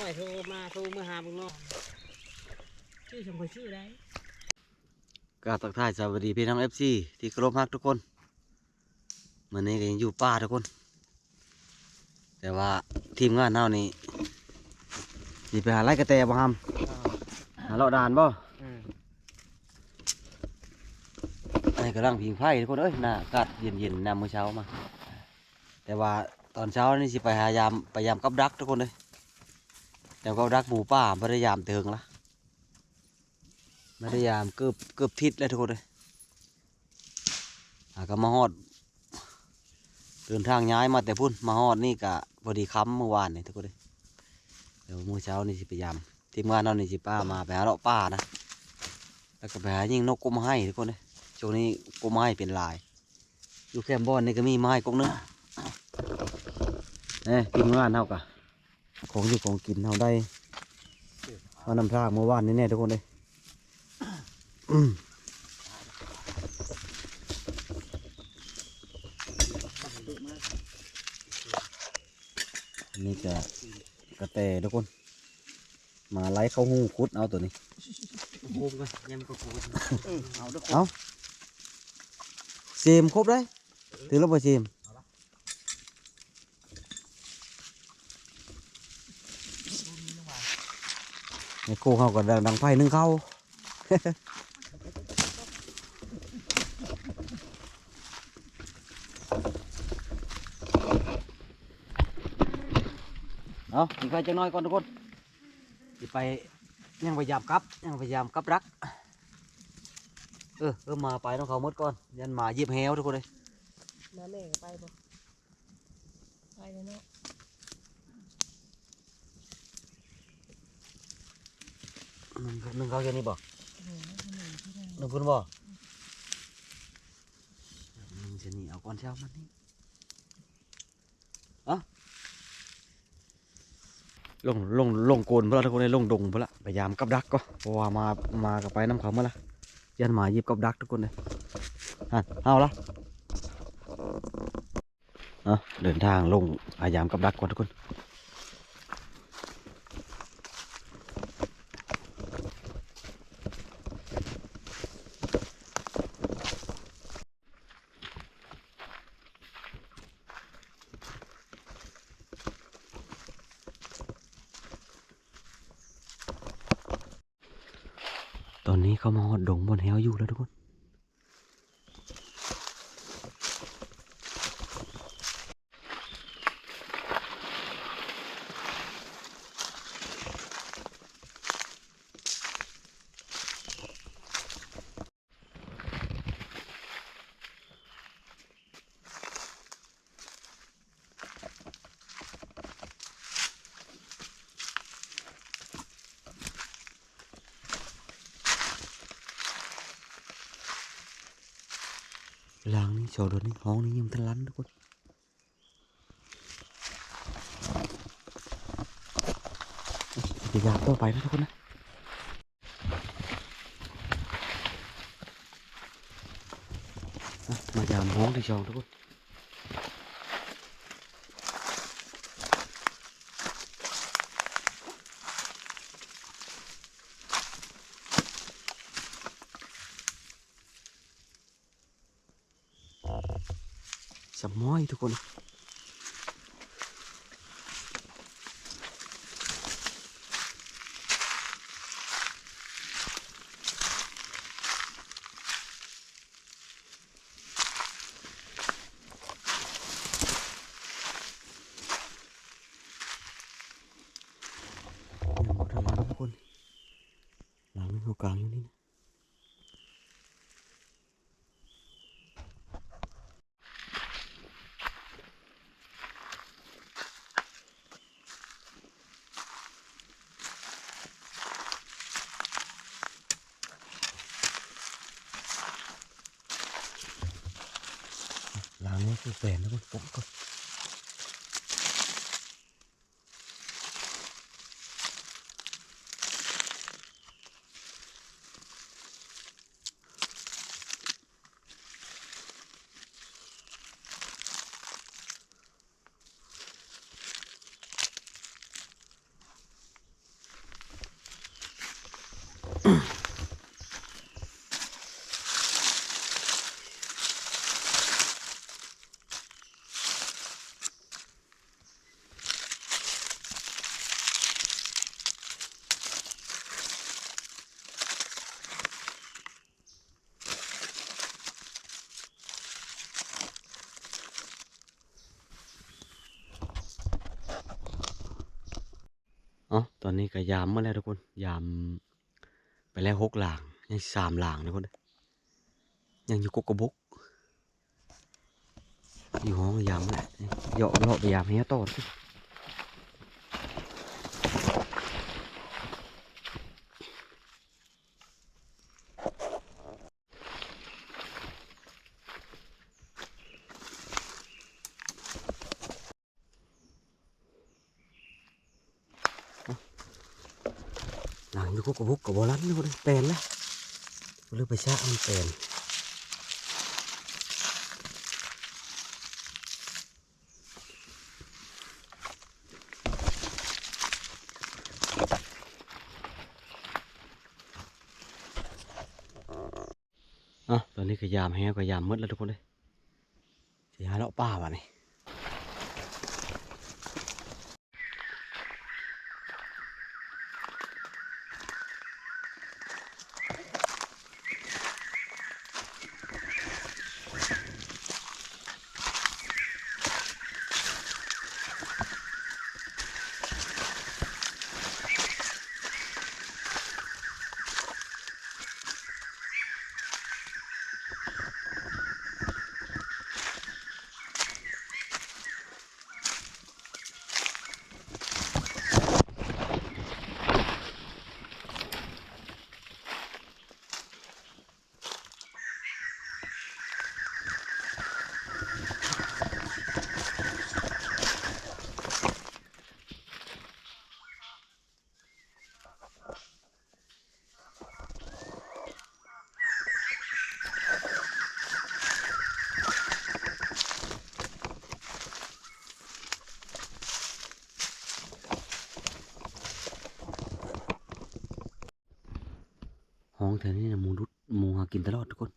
น้อยโทรมาโทรมาหามึงเนาะชื่อสมบูรชื่ออะไรกราบทักทายสวัสดีพี่น้องเอฟซีที่เคารพรักทุกคนวันนี้ก็ยังอยู่ป่าทุกคน แต่ว่าทีมงานเฮานี่สิไปหาไร่กระแตบ่ฮัมหาเลาะดานบ่อืมอันนี้กำลังพิงไพ่ทุกคนเอ้ยน่าอากาศเย็นๆน้ำมื้อเช้ามา แต่ว่าตอนเช้านี่สิไปหายามไปยามกับดักทุกคนเลย ยามกับดักหมูป่าไม่ได้ยามเติงละไม่ได้ยามเกือบเกือบทิศเลยทุกคนเลยหาก็มาฮอดเดินทางย้ายมาแต่พุ่นมาฮอดนี่กะพอดีค้ำเมื่อวานนี่ทุกคนเลยเดี๋ยวมื้อเช้านี่สิไปยามทีมงานเรานี่สิป้ามาไปหาเลาะป่านะแล้วก็ไปหายิงนกกกมให้ทุกคนเลยช่วงนี้กกมให้เป็นลาย อยู่แคมบอนนี่ก็มีไม้กกนึงเอ้ยทีมงานเฮากะ ของอยู่ของกินเฮาได้เอานำทางเมื่อวานนี่แน่ทุกคนเลยอืมอันนี่จะกระแตทุกคน มาไล่เข้าหูคุดเอาตัวนี้โคมกันยังก็โคมเอาด้วยเอาเซมครบได้ ถือแล้วไปเซม ไอ้โคเขาก็ดังดังไพ่นึ่งเข้าเอาไปจังน้อยก่อนทุกคนไปยังพยายามกับยังพยายามกับรัก เออเออมาไปต้องเขาหมดก่อนยันมาหยิบแฮวทุกคนเลยมาแม่ไปบ่ไปแล้วเนาะ หนึ่งหนึ่งเขาแค่นี้บ่โอ้โหหนึ่งที่ได้หนึ่งคุณบ่หนึ่งจะนี่เอาก่อนเช้ามันนี่อะลงลงลงโกนเพื่อทุกคนเลยลงดงเพื่อละพยายามกับดักก็เพราะว่ามามากับไปน้ำเขาเมื่อละยันหมาหยิบกับดักทุกคนเลยฮะเอาละเอาเดินทางลงพยายามกับดักก่อนทุกคน นี้เขามาหอดดงบนแฮวอยู่แล้วทุกคน ลางนี่โชว์รถนี่ห้องนี่ยังทันรันทุกคนเดี๋ยวยาต่อไปนะทุกคนนะอะมายามห้องที่ชองทุกคน สมอยทุกคนยังหมดแล้วทุกคนหลังนี่เขากลางอยู่นี่นะ ล้างนี่ คือแปลนนะคุณผมก็ อนนี้ก็ยามมาแล้วทุกคน ยาม ไปแล้วหกหลาง ยังสามหลางทุกคนยังอยู่กกกระบกอยู่ห้องยามแหละเหยาะเลาะไปยามเฮียต่อ ดูกกกระบกกับโบราณทุกคนแปลนแล้วเลือกไปชะมันแปลนอะตอนนี้ก็ยามแห้งก็ยามมืดแล้วทุกคนเลยสีหาเลาะป่าวะนี่ งแถวนี้นะมูรุดมูหากินตลอดทุกคน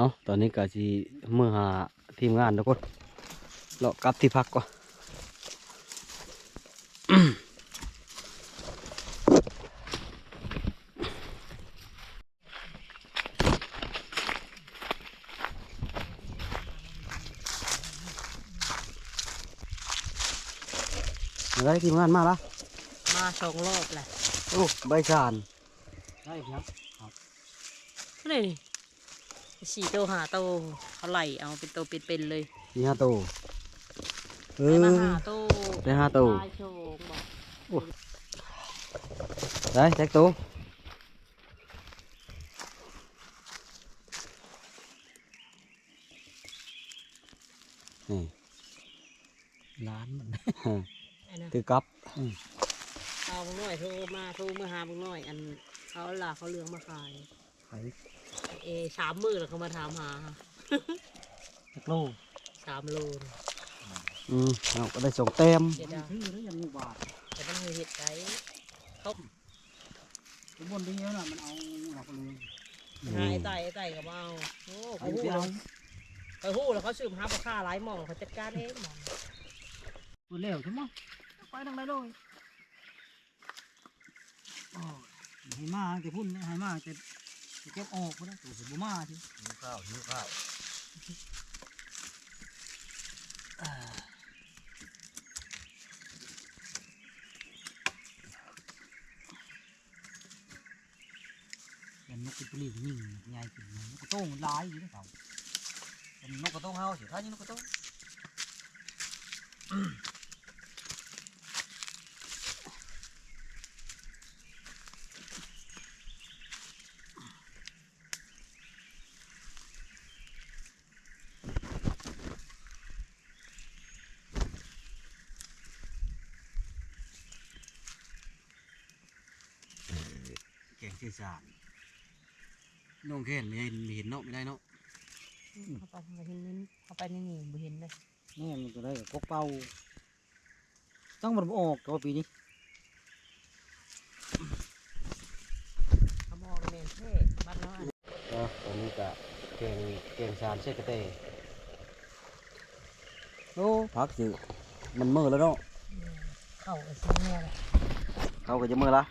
เอาตอนนี้ก็สิเมื่อหาทีมงานทุกคนเรากลับที่พักก่อนอะไรทีมงานมาละมาสองรอบแหละโอ้ใบชานได้ครับนี่นี่ สี่โตหาโตเขาไหลเอาเป็นโตเป็นๆเลยสี่ห้าโตเอได้มาอหาโตได้ห้าโตลายโชงบอกได้แจ็คโตนี่ล้านมันไอ้นะตือกับเอามึงหน่อยโทรมาโทรมาหามึงหน่อย อันเขาหล่ะเขาเลี้ยงมาขายไป เอสามมือแล้วเขามาถามหาสักโลสามโลนอืมเอาก็ได้ส่งเต็มเดี๋ยวดาชื่อแล้วยังงูบาดแต่ต้องมีเห็ดไก่เขาทุกบนที่เยอะน่ะมันเอาหักเลยหาไอ้ไต่ไอ้ไต่กับเอาโอ้ไปเขาหู้ไปแล้เอาวไปหู้แล้วเขาสืบหาปลาค่าหลายหม่องเขาจัดการเองหม่องปืนเร็วใช่ไหมไปทางไหนด้วยอ๋อให้มาจะพุ่นให้มาจะจะ เก็บออกก็ได้ตัวสิบมาสิหิวข้าวหิวข้าวเห็นนกกระตุลียิงใหญ่ขึ้นนกกระโต้งลายอยู่ในเขาเป็นนกกระต้งเฮาสิท่ายิงนกกระต้ง สื่อสารน้องแค่นไม่เห็นไม่เห็นเนาะไม่ได้เนาะเข้าไปทางเห็นนั้นเข้าไปในนี่บ่เห็นเลยนี่มันก็ได้กกเป่าต้องมันบ่ออกตัวปีนี้เขาบอกเมนเท่บ้านน้อยเนาะตอนนี้ก็แกงแกงสารเชกระเตโอ้พักสิมันมือแล้วเนาะเข้าไอ้ซิเนี่ยแหละเขาก็จะมือละ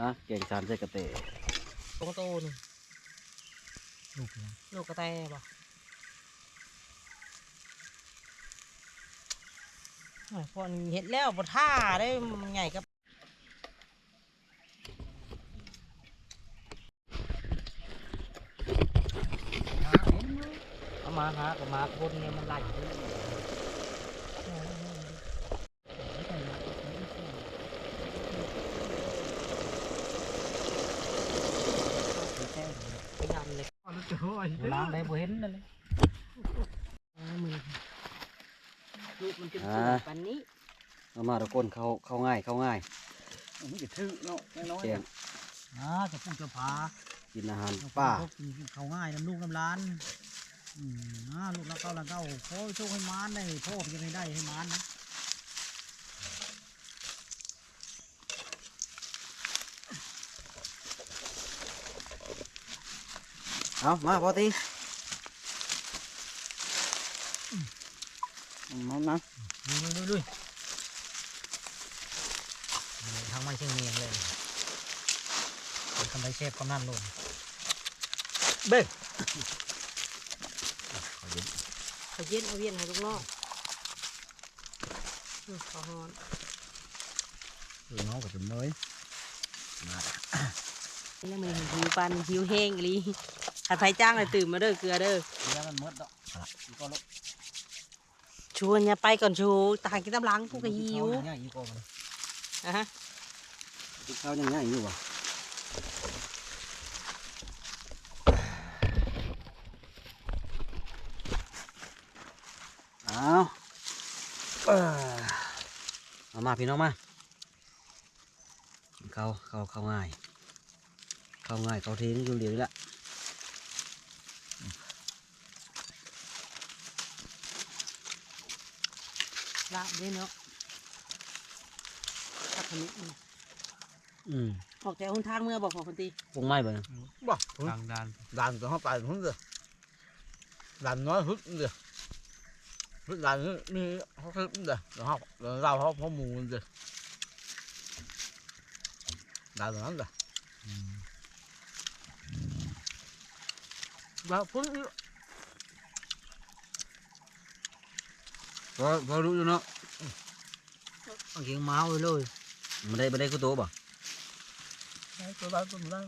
ฮะแกงสารเชกระเตตรงโตนึงลูกนะลูกกระแตบ่โอ้ยพอนเห็ดแล้วบท่าได้ใหญ่กับเอามาหากับมาคนเนี่ยมันไหลอยู่พยายามเลย ล้างได้บ่เห็นนั่นเลยอ่ามือลูกมันเป็นสูงปันนี้เอามาทุกคนเขาเขาง่ายเขาง่ายมันจะถือเนาะน้อยแกงๆอ่าจะพูดจะพากินอาหารป้าเขาง่ายน้ำลูกน้ำร้านอืมอ่าลูกน้ำเก้าล้านเก้าโอ้ยโชคให้มานได้พ่อจะไม่ได้ให้มานนะ เอามาพอตีมันนะลุยลุยลุยลุยทางไม่เชียงเมียงเลยทำไรเชฟกำนันลงเบ้เขาเย็นเอาเย็นให้ลูกน้องอืมขอฮอนคือน้องกับจุ่มน้อยนี่แหละมือหิวปันหิวแห้งอีหลี ถ้าไผจ้างเลยตื่นมาเด้อเกลือเด้อแล้วมันมดดอกก็ลกชวนอย่าไปก่อนชูตายกินตำลังกูก็หิวง่ายยิ่งกว่ามันอะฮะกินข้าวยังง่ายอยู่วะเอาเอ้อเอามาพี่น้องมากินข้าวข้าวข้าวง่ายข้าวง่ายข้าวเทนี่อยู่เดียวนี่แหละ ละเด้เนาะตักขนิดนึงอืมออกแต่หนทางเมื่อบอกขอคนตีปรุงไม้บ่เนี่ยบ่ทางด้าน đàn tụi nó tài hướng rồi đàn nói hút rồi hút đàn nó mi nó hút rồi nó học nó rau nó nó mù rồi đàn nó rồi เราพุ่นพอพอรู้อยู่เนาะ เอาเกียงเมาเลยเลยมาได้มาได้กูโตบ่ได้ตัวบ้านตัวบ้าน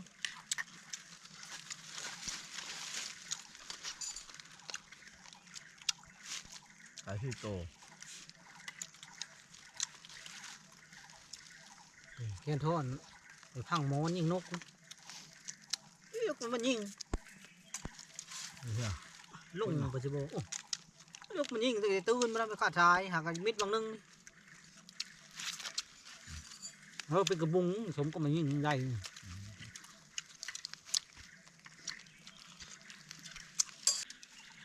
ไอ้ที่โตเขียนทอนไปพังม้มนยิงนกเอ้ยมันยิงลุงปัจจุบัลุกมันยิงตื่นมันไปขาดชายหากันมิดบางนึง เออเป็นกระบุงสมก็มันยิงใหญ่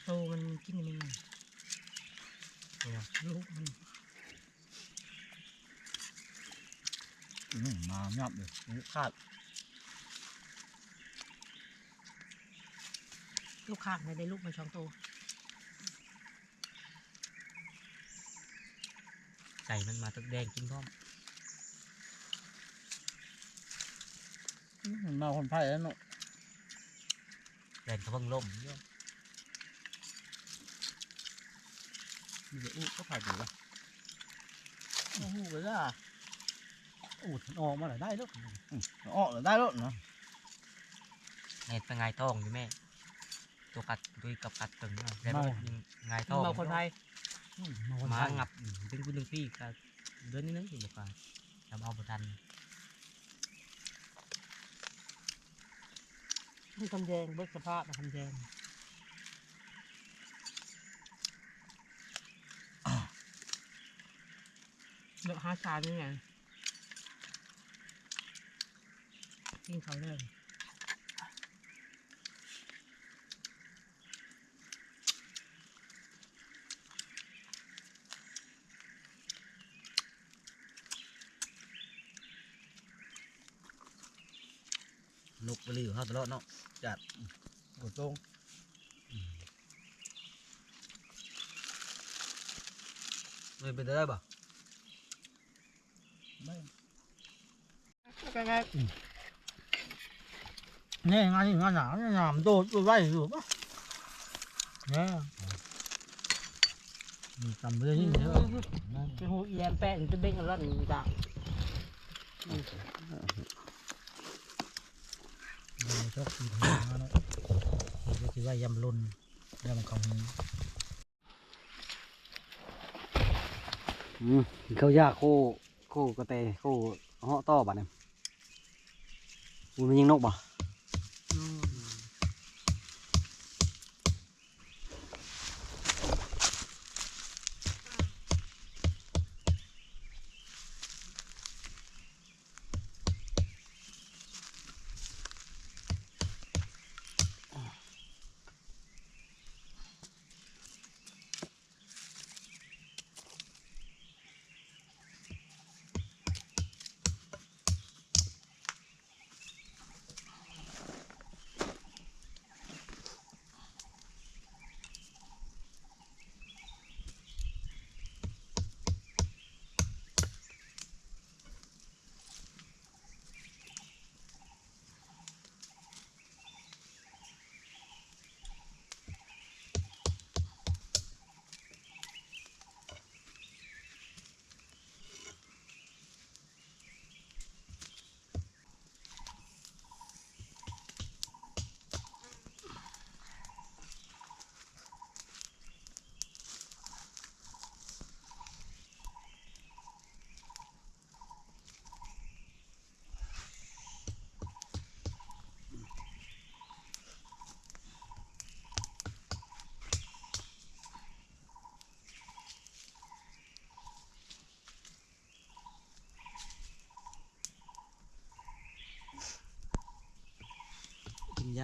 โตมันกินยังไงลูกมันอืมมายับเลยนี่คาดลูกขาดในได้ลูกมันช่องโตใส่มันมาตึกแดงกินพร้อม มมาคนไพ่แล้วเนาะแดงกระเบื้องล่มเยอะมีแต่อู้ก็ผ่านอยู่ละโอ้โหไปละโอ้มันออกมาหลายได้แล้วออกแล้วได้แล้วเนาะในเป็นไงท้องอยู่แม่ตัวกัดดุยกับกัดตึงนะแล้วมันยังไงท้องมาคนไทยมางับเป็นกุนึงปีกับเดือนนี้นึงอยู่กว่าทำเอาประทัน นี่คำแดงเบิกสภาพนะคำแดงเลือกห้าชานี่ไงกินเขาเลย นกไปรีอยู่เฮา ตลอดเนาะจัดกดตรงเลยไปได้บ่นี่งานงานหนาวงานโดดไว้อยู่ปะเนี่ยจำไม่ได้ยิ่งเยอะเป็นหูแยมแป้งจะเบ่งกันแล้วนี่จ้ มันชอบกินหาเนาะก็คือว่ายำลุนยำของอืมเขายากคู่คู่กระเตคู่เหาะต่อบัดนี้อูมันยิงนกบ่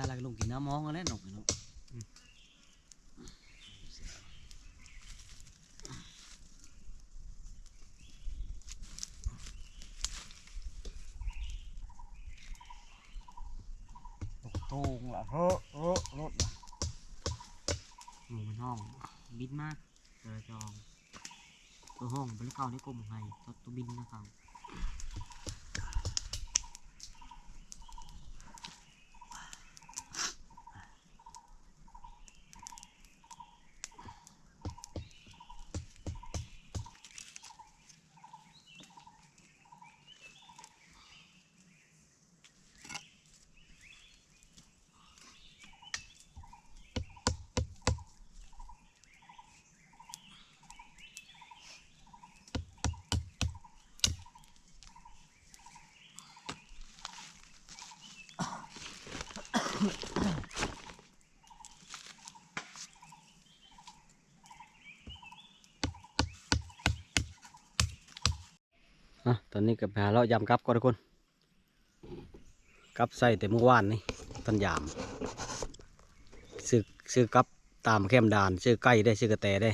กินยาอะไรก็ลงกินน้ำมองกันแล้วนกนี่เนาะตรงละเฮ้อเฮ้อรถหมูมันห้องบินมากเจอจอง ตัวห้องเป็นเก่าในกลมไงตัวตัวบินนะครับ ตอนนี้ก็ไปหาเราะยำกับก่อนทุกคนกับใส่แต่เมื่อวานนี่ตอนยำซื้อซื้อกับตามแคมดานซื้อไก่ได้ซื้อกระแตได้